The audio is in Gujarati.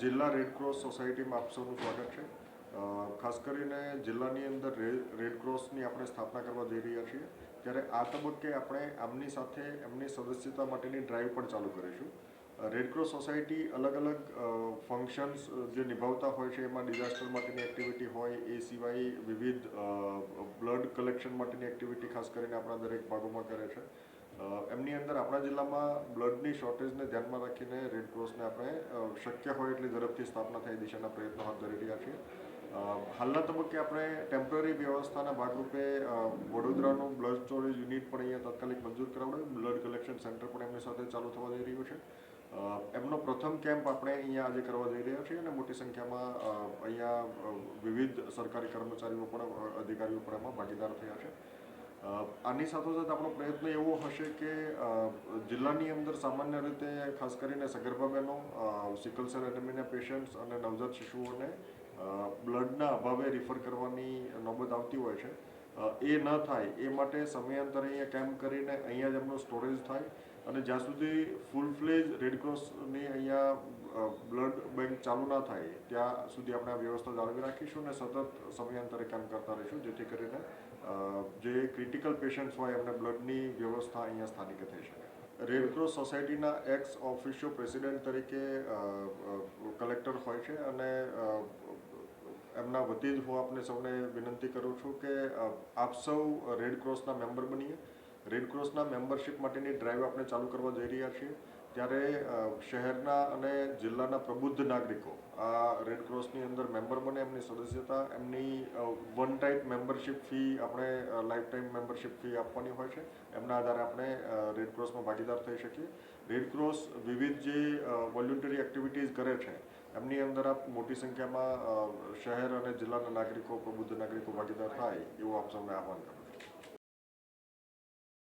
જિલ્લા રેડક્રોસ સોસાયટીમાં આપ સૌનું સ્વાગત છે. ખાસ કરીને જિલ્લાની અંદર રેડક્રોસની આપણે સ્થાપના કરવા જઈ રહ્યા છીએ. ત્યારે આ તબક્કે આપણે આમની સાથે એમની સદસ્યતા માટેની ડ્રાઈવ પણ ચાલુ કરીશું. રેડક્રોસ સોસાયટી અલગ અલગ ફંક્શન્સ જે નિભાવતા હોય છે, એમાં ડિઝાસ્ટર માટેની એક્ટિવિટી હોય, એ સિવાય વિવિધ બ્લડ કલેક્શન માટેની એક્ટિવિટી ખાસ કરીને આપણા દરેક ભાગોમાં કરે છે. એમની અંદર આપણા જિલ્લામાં બ્લડની શોર્ટેજને ધ્યાનમાં રાખીને રેડ ક્રોસને આપણે શક્ય હોય એટલી ઝડપથી સ્થાપના થાય દિશાના પ્રયત્નો હાથ ધરી રહ્યા છીએ હાલના તબક્કે આપણે ટેમ્પરરી વ્યવસ્થાના ભાગરૂપે વડોદરાનું બ્લડ સ્ટોરેજ યુનિટ પણ અહીંયા તાત્કાલિક મંજૂર કરાવડાવ્યું બ્લડ કલેક્શન સેન્ટર પણ એમની સાથે ચાલુ થવા જઈ રહ્યું છે. એમનો પ્રથમ કેમ્પ આપણે અહીંયા આજે કરવા જઈ રહ્યા છીએ અને મોટી સંખ્યામાં અહીંયા વિવિધ સરકારી કર્મચારીઓ પણ અધિકારીઓ પણ એમાં ભાગીદાર થયા છે. આની સાથોસાથ આપણો પ્રયત્ન એવો હશે કે જિલ્લાની અંદર સામાન્ય રીતે ખાસ કરીને સગર્ભા બહેનો સિકલ સેલ એનેમિના પેશન્ટ્સ અને નવજાત શિશુઓને બ્લડના અભાવે રિફર કરવાની નોબત આવતી હોય છે. એ ન થાય, એ માટે સમયાંતરે અહીંયા કેમ્પ કરીને અહીંયા જ એમનો સ્ટોરેજ થાય અને જ્યાં સુધી ફૂલ ફ્લેજ રેડક્રોસની અહીંયા બ્લડ બેંક ચાલુ ના થાય, ત્યાં સુધી આપણે આ વ્યવસ્થા જાળવી રાખીશું અને સતત સમયાંતરે કામ કરતા રહીશું, જેથી કરીને જે ક્રિટિકલ પેશન્ટ્સ હોય એમને બ્લડની વ્યવસ્થા અહીંયા સ્થાનિકે થઈ શકે. રેડક્રોસ સોસાયટીના એક્સ ઓફિશિયો પ્રેસિડેન્ટ તરીકે કલેક્ટર હોય છે અને એમના વતી જ હું આપને સૌને વિનંતી કરું છું કે આપ સૌ રેડ ક્રોસના મેમ્બર બનીએ. રેડ ક્રોસના મેમ્બરશિપ માટેની ડ્રાઈવ આપણે ચાલુ કરવા જઈ રહ્યા છીએ. ત્યારે શહેરના અને જિલ્લાના પ્રબુદ્ધ નાગરિકો આ રેડ ક્રોસની અંદર મેમ્બર બને, એમની સદસ્યતા, એમની વન ટાઈપ મેમ્બરશિપ ફી આપણે લાઈફ ટાઈમ મેમ્બરશિપ ફી આપવાની હોય છે. એમના આધારે આપણે રેડ ક્રોસમાં ભાગીદાર થઈ શકીએ. રેડ ક્રોસ વિવિધ જે વોલ્યુન્ટરી એક્ટિવિટીઝ કરે છે એમની અંદર આપ મોટી સંખ્યામાં શહેર અને જિલ્લાના નાગરિકો પ્રબુદ્ધ નાગરિકો ભાગીદાર થાય, એવું આપ સૌને આહવાન કરું